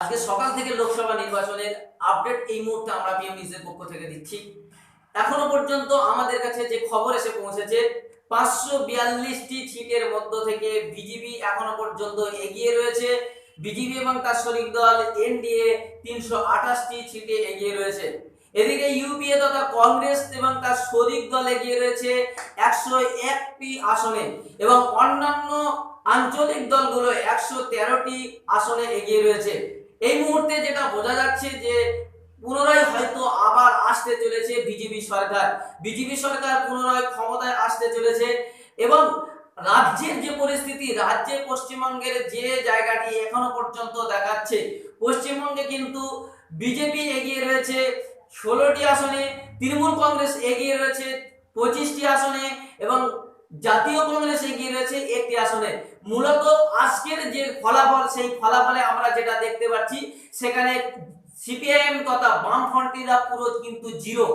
আজকে সকাল থেকে লোকসভা নির্বাচনের আপডেট এই মুহূর্তে আমরা পিএম নিউজের পক্ষ থেকে দিচ্ছি। এখনও পর্যন্ত আমাদের কাছে যে খবর এসে পৌঁছেছে, পাঁচশো বিয়াল্লিশটি সিটের মধ্য থেকে বিজেপি এখনও পর্যন্ত এগিয়ে রয়েছে। বিজেপি এবং তার শরিক দল এনডিএ তিনশো আঠাশটি সিটে এগিয়ে রয়েছে। এদিকে ইউপিএ তথা কংগ্রেস এবং তার শরিক দল এগিয়ে রয়েছে একশো একটি আসনে এবং অন্যান্য আঞ্চলিক দলগুলো একশো তেরোটি আসনে এগিয়ে রয়েছে। এই মুহূর্তে যেটা বোঝা যাচ্ছে যে পুনরায় হয়তো আবার আসতে চলেছে বিজেপি সরকার। বিজেপি সরকার পুনরায় ক্ষমতায় আসতে চলেছে এবং রাজ্যের যে পরিস্থিতি রাজ্যে পশ্চিমবঙ্গের যে জায়গাটি এখনও পর্যন্ত দেখাচ্ছে, পশ্চিমবঙ্গে কিন্তু বিজেপি এগিয়ে রয়েছে ষোলোটি আসনে, তৃণমূল কংগ্রেস এগিয়ে রয়েছে পঁচিশটি আসনে এবং জাতীয় কংগ্রেস এগিয়ে রয়েছে একটি আসনে। মূলত আজকের যে ফলাফল, সেই ফলাফলে আমরা যেটা দেখতে পাচ্ছি, সেখানে সিপিআইএম তথা বামফ্রন্টিরা পুরো কিন্তু জিরো।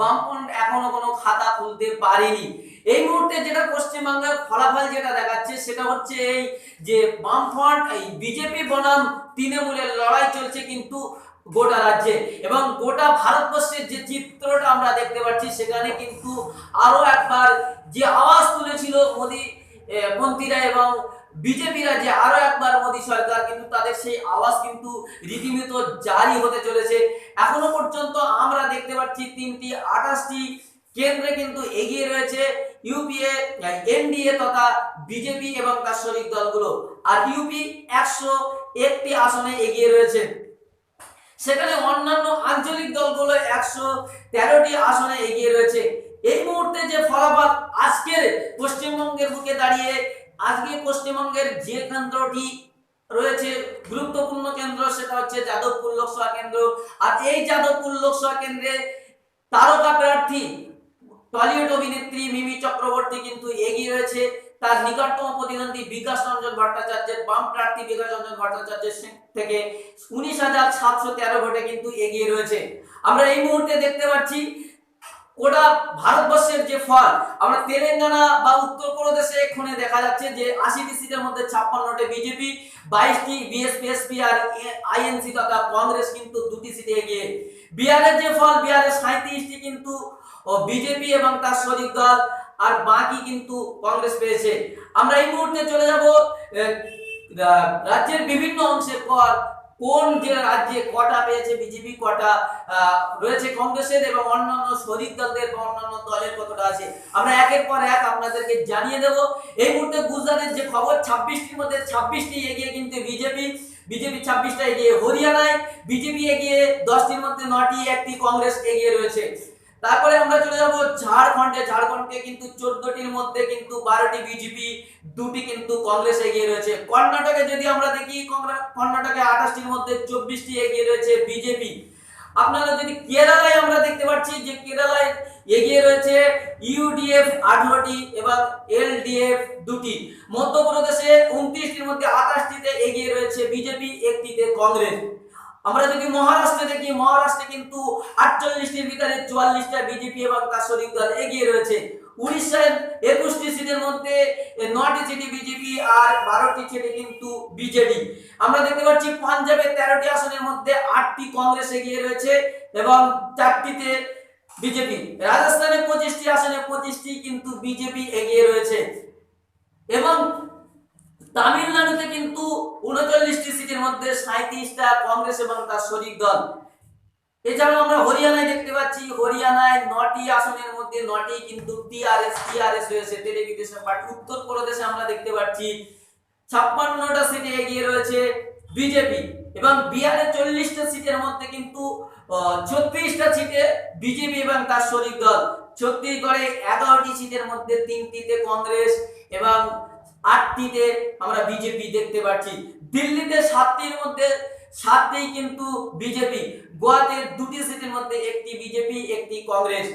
বামফ্রন্ট এখনও কোনো খাতা খুলতে পারেনি। এই মুহূর্তে যেটা পশ্চিমবঙ্গের ফলাফল যেটা দেখাচ্ছে, সেটা হচ্ছে এই যে বামফ্রন্ট, এই বিজেপি বনাম তৃণমূলের লড়াই চলছে কিন্তু গোটা রাজ্যে এবং গোটা ভারতবর্ষের যে চিত্রটা আমরা দেখতে পাচ্ছি, সেখানে কিন্তু আরও একবার যে আওয়াজ তুলেছিল মোদী মন্ত্রীরা এবং বিজেপিরা যে আরও একবার মোদী সরকার, কিন্তু তাদের সেই আওয়াজ কিন্তু রীতিমতো জারি হতে চলেছে। এখনও পর্যন্ত আমরা দেখতে পাচ্ছি তিনটি, আঠাশটি কেন্দ্রে কিন্তু এগিয়ে রয়েছে ইউপিএ, এনডিএ তথা বিজেপি এবং তার শরিক দলগুলো। আর ইউপি একশো একটি আসনে এগিয়ে রয়েছে। সেখানে অন্যান্য আঞ্চলিক দলগুলো একশো তেরোটি আসনে এগিয়ে রয়েছে। এই মুহূর্তে যে ফলাফল আজকের পশ্চিমবঙ্গের বুকে দাঁড়িয়ে, আজকে পশ্চিমবঙ্গের যে কেন্দ্রটি রয়েছে, গুরুত্বপূর্ণ কেন্দ্র সেটা হচ্ছে যাদবপুর লোকসভা কেন্দ্র। আর এই যাদবপুর লোকসভা কেন্দ্রে তারকা প্রার্থী, টলিউড অভিনেত্রী মিমি চক্রবর্তী কিন্তু এগিয়ে রয়েছে। তার নিকটতম প্রতিদ্বন্দ্বী বিকাশ রঞ্জন ভট্টাচার্যের বাম প্রার্থী বিকাশ রঞ্জন ভট্টাচার্যের থেকে উনিশ হাজার সাতশো তেরো ভোটে কিন্তু এগিয়ে রয়েছে। আমরা এই মুহূর্তে দেখতে পাচ্ছি ওটা ভারতবর্ষের যে ফল, আমরা তেলেঙ্গানা বা উত্তরপ্রদেশে এখানে দেখা যাচ্ছে যে আশিটি সিটের মধ্যে ছাপ্পান্নটি বিজেপি বাইশটি বিএসপি এসপি আর আইএনসি তথা কংগ্রেস কিন্তু দুটি সিটে এগিয়ে। বিহারের যে ফল, বিহারের সাঁত্রিশটি কিন্তু বিজেপি এবং তার শরিক দল আর বাকি কিন্তু কংগ্রেস পেয়েছে। আমরা এই মুহূর্তে চলে যাব রাজ্যের বিভিন্ন অংশের পর কোন যে রাজ্যে কটা পেয়েছে বিজেপি, কটা রয়েছে কংগ্রেসের এবং অন্যান্য শরিক দলদের বা অন্যান্য দলের কতটা আছে, আমরা একের পর এক আপনাদেরকে জানিয়ে দেব। এই মুহূর্তে গুজরাটের যে খবর, ছাব্বিশটির মধ্যে ছাব্বিশটি এগিয়ে কিন্তু বিজেপি বিজেপি ছাব্বিশটা এগিয়ে হরিয়ানায়, বিজেপি এগিয়ে দশটির মধ্যে নটি, একটি কংগ্রেস এগিয়ে রয়েছে। তারপরে আমরা চলে যাব ঝাড়খণ্ডে। ঝাড়খণ্ডকে কিন্তু চোদ্দটির মধ্যে কিন্তু বারোটি বিজেপি, দুটি কিন্তু কংগ্রেস এগিয়ে রয়েছে। কর্ণাটকে যদি আমরা দেখি কর্ণাটকে আঠাশটির মধ্যে চব্বিশটি এগিয়ে রয়েছে বিজেপি। আপনারা যদি কেরালায় আমরা দেখতে পাচ্ছি যে কেরালায় এগিয়ে রয়েছে ইউডিএফ আঠারোটি এবং এলডিএফ দুটি। মধ্যপ্রদেশে উনত্রিশটির মধ্যে আঠাশটিতে এগিয়ে রয়েছে বিজেপি, একটিতে কংগ্রেস। আমরা যদি মহারাষ্ট্রে দেখি, মহারাষ্ট্রে কিন্তু আটচল্লিশটির ভিতরে চুয়াল্লিশটা বিজেপি এবং তার শরিক দল এগিয়ে রয়েছে। উড়িষ্যার একুশটি সিটের মধ্যে নটি সিটি বিজেপি আর বারোটি সিটে কিন্তু বিজেডি। আমরা দেখতে পাচ্ছি পাঞ্জাবের তেরোটি আসনের মধ্যে আটটি কংগ্রেস এগিয়ে রয়েছে এবং চারটিতে বিজেপি। রাজস্থানে পঁচিশটি, আসনে পঁচিশটি কিন্তু বিজেপি এগিয়ে রয়েছে। এবং তামিলনাড়ুতে কিন্তু উনচল্লিশটি সিটের মধ্যে সাঁত্রিশটা কংগ্রেস এবং তার শরিক দল। এছাড়াও আমরা হরিয়ানায় দেখতে পাচ্ছি, হরিয়ানায় নটি আসনের মধ্যে নটি কিন্তু TRS TRS Telugu Desam party উত্তর প্রদেশে আমরা দেখতে পাচ্ছি। ছাপ্পান্নটা সিটে এগিয়ে রয়েছে বিজেপি এবং বিহারের চল্লিশটা সিটের মধ্যে কিন্তু ছত্রিশটা সিটে বিজেপি এবং তার শরিক দল। ছত্তিশগড়ে এগারোটি সিটের মধ্যে তিনটিতে কংগ্রেস এবং আটটিতে আমরা বিজেপি দেখতে পাচ্ছি। দিল্লিতে সাতটির মধ্যে সাতটি কিন্তু বিজেপি। গোয়াতে দুটি সিটের মধ্যে একটি বিজেপি, একটি কংগ্রেস।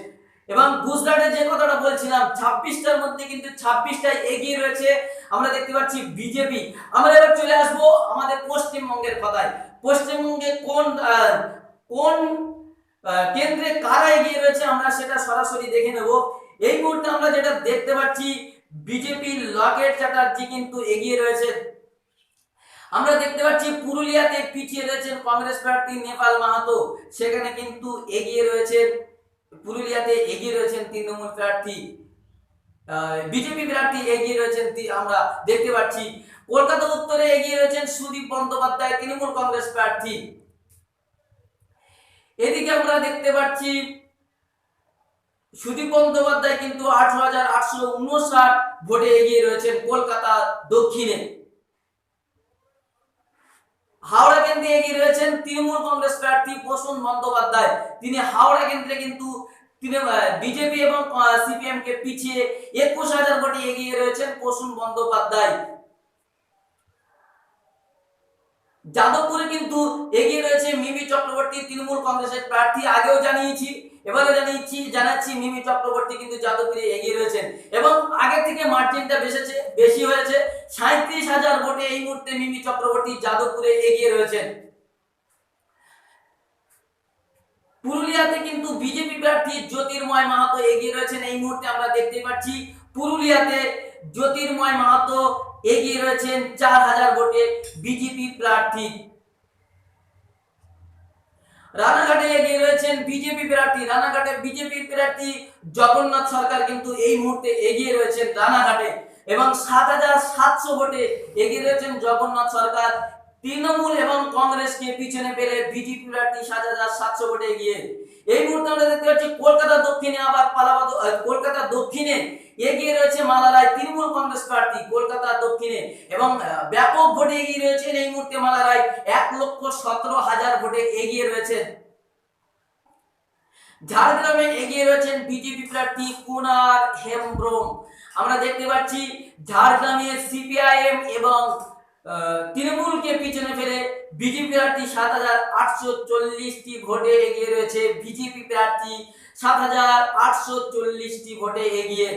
এবং গুজরাটে যে কথাটা বলছিলাম, ছাব্বিশটার মধ্যে কিন্তু ছাব্বিশটায় এগিয়ে রয়েছে। আমরা দেখতে পাচ্ছি বিজেপি। আমরা এবার চলে আসব আমাদের পশ্চিমবঙ্গের কথায়। পশ্চিমবঙ্গে কোন কোন কেন্দ্রে কারা এগিয়ে রয়েছে আমরা সেটা সরাসরি দেখে নেব। এই মুহূর্তে আমরা যেটা দেখতে পাচ্ছি বিজেপির লকেট চ্যাটার্জি কিন্তু এগিয়ে রয়েছে। আমরা দেখতে পাচ্ছি পুরুলিয়াতে পিছিয়ে রয়েছেন কংগ্রেস প্রার্থী নেপাল মাহাতো। সেখানে কিন্তু এগিয়ে রয়েছেন, পুরুলিয়াতে এগিয়ে রয়েছেন তৃণমূল প্রার্থী। বিজেপি প্রার্থী এগিয়ে রয়েছেন আমরা দেখতে পাচ্ছি। কলকাতা উত্তরে এগিয়ে রয়েছেন সুদীপ বন্দ্যোপাধ্যায়, তৃণমূল কংগ্রেস প্রার্থী। এদিকে আমরা দেখতে পাচ্ছি সুদীপ বন্দ্যোপাধ্যায় কিন্তু আঠারো হাজার আটশো ভোটে এগিয়ে রয়েছেন কলকাতা দক্ষিণে। হাওড়া কেন্দ্রে এগিয়ে রয়েছেন তৃণমূল কংগ্রেস প্রার্থী প্রসূন বন্দ্যোপাধ্যায়। তিনি হাওড়া কেন্দ্রে কিন্তু বিজেপি এবং সিপিএম কে পিছিয়ে একুশ হাজার ভোটে এগিয়ে রয়েছেন প্রসূন বন্দ্যোপাধ্যায়। যাদবপুরে কিন্তু এগিয়ে রয়েছে মিমি চক্রবর্তী, তৃণমূল কংগ্রেসের প্রার্থী, আগেও জানিয়েছি। এবারে জানিয়েছি, জানাচ্ছি মিমি চক্রবর্তী কিন্তু যাদবপুরে এগিয়ে রয়েছেন। এবং আগে থেকে মার্জিনটা বেশেছে বেশি হয়েছে সাঁত্রিশ হাজার ভোটে এই মুহূর্তে মিমি চক্রবর্তী যাদবপুরে এগিয়ে রয়েছেন। পুরুলিয়াতে কিন্তু বিজেপি প্রার্থী জ্যোতির্ময় মাহাতো এগিয়ে রয়েছেন, এই মুহূর্তে আমরা দেখতে পাচ্ছি পুরুলিয়াতে জ্যোতির্ময় মাহাতো এগিয়ে রয়েছেন, চার হাজার ভোটে বিজেপি প্রার্থী। রানাঘাটে এগিয়ে রয়েছেন বিজেপি প্রার্থী রানাঘাটে বিজেপি প্রার্থী জগন্নাথ সরকার কিন্তু এই মুহূর্তে এগিয়ে রয়েছেন রানাঘাটে এবং সাত হাজার সাতশো ভোটে এগিয়ে রয়েছেন জগন্নাথ সরকার। তৃণমূল এবং কংগ্রেসকে পিছনে পেলে বিজেপি প্রার্থী সাত হাজার সাতশো ভোটে এগিয়ে। এই মুহূর্তে আমরা দেখতে পাচ্ছি কলকাতা দক্ষিণে আবার পালাবাদ কলকাতা দক্ষিণে এগিয়ে রয়েছে মালারায় তৃণমূল কংগ্রেস প্রার্থী কলকাতা দক্ষিণে এবং ব্যাপক ভোটে এগিয়ে রয়েছেন এই মুহূর্তে মালারায়। এক লক্ষ সতেরো হাজার ভোটে এগিয়ে রয়েছেন। ঝাড়গ্রামে এগিয়ে রয়েছেন বিজেপি প্রার্থী কুনার হেমব্রম। আমরা দেখতে পাচ্ছি ঝাড়গ্রামে সিপিআইএম এবং তৃণমূলকে পিছনে ফেলে বিজেপি প্রার্থী সাত হাজার আটশো চল্লিশটি ভোটে এগিয়ে রয়েছে। বিজেপি প্রার্থী সাত হাজার আটশো চল্লিশটি ভোটে এগিয়ে।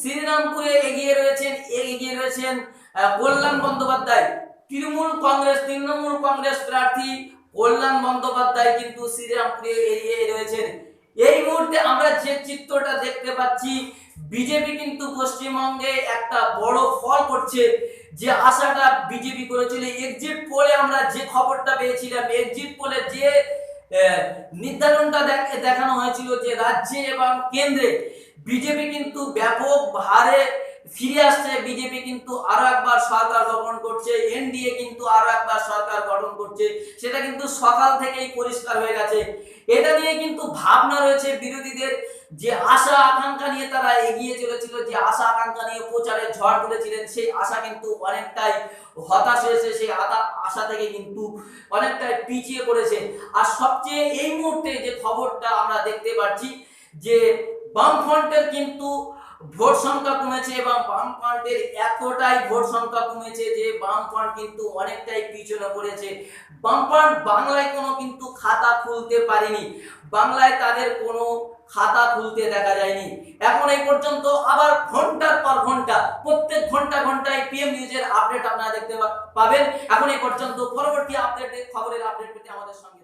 শ্রীরামপুরে এগিয়ে রয়েছেন এগিয়ে রয়েছেন কল্যাণ বন্দ্যোপাধ্যায়। তৃণমূল কংগ্রেস তৃণমূল কংগ্রেস প্রার্থী কল্যাণ বন্দ্যোপাধ্যায় কিন্তু শ্রীরামপুরে এগিয়ে রয়েছেন। এই মুহূর্তে আমরা যে চিত্রটা দেখতে পাচ্ছি বিজেপি কিন্তু পশ্চিমবঙ্গে একটা বড় ফল করছে। যে আশাটা বিজেপি করেছিল এক্সিট পোলে আমরা যে খবরটা পেয়েছিলাম এক্সিট পোলে যে নির্ধারণটা দেখ- দেখানো হয়েছিল যে রাজ্যে এবং কেন্দ্রে বিজেপি কিন্তু ব্যাপক হারে ফিরে আসছে। বিজেপি কিন্তু আরও একবার সরকার গঠন করছে, এনডিএ কিন্তু আরও একবার সরকার গঠন করছে। সেটা কিন্তু সকাল থেকেই পরিষ্কার হয়ে গেছে। এটা নিয়ে কিন্তু ভাবনা রয়েছে বিরোধীদের। যে আশা আকাঙ্ক্ষা নিয়ে তারা এগিয়ে চলেছিল, যে আশা আকাঙ্ক্ষা নিয়ে প্রচারে ঝড় তুলেছিলেন, সেই আশা কিন্তু অনেকটাই হতাশ হয়েছে, সেই আশা থেকে কিন্তু অনেকটাই পিছিয়ে পড়েছে। আর সবচেয়ে এই মুহূর্তে যে খবরটা আমরা দেখতে পাচ্ছি, যে বামফ্রন্টের কিন্তু ভোট সংখ্যা কমেছে এবং বামফ্রন্টের এতটাই ভোট সংখ্যা কমেছে যে বামফ্রন্ট কিন্তু অনেকটাই পিছনে পড়েছে। বামফ্রন্ট বাংলায় কোনো কিন্তু খাতা খুলতে পারেনি। বাংলায় তাদের কোনো খাতা খুলতে দেখা যায়নি। এখন এই পর্যন্ত আবার ঘণ্টার পর ঘণ্টা, প্রত্যেক ঘণ্টা ঘন্টায় পিএম নিউজের আপডেট আপনারা দেখতে পাবেন। এখন এই পর্যন্ত পরবর্তী আপডেট খবরের আপডেট পেতে আমাদের সঙ্গে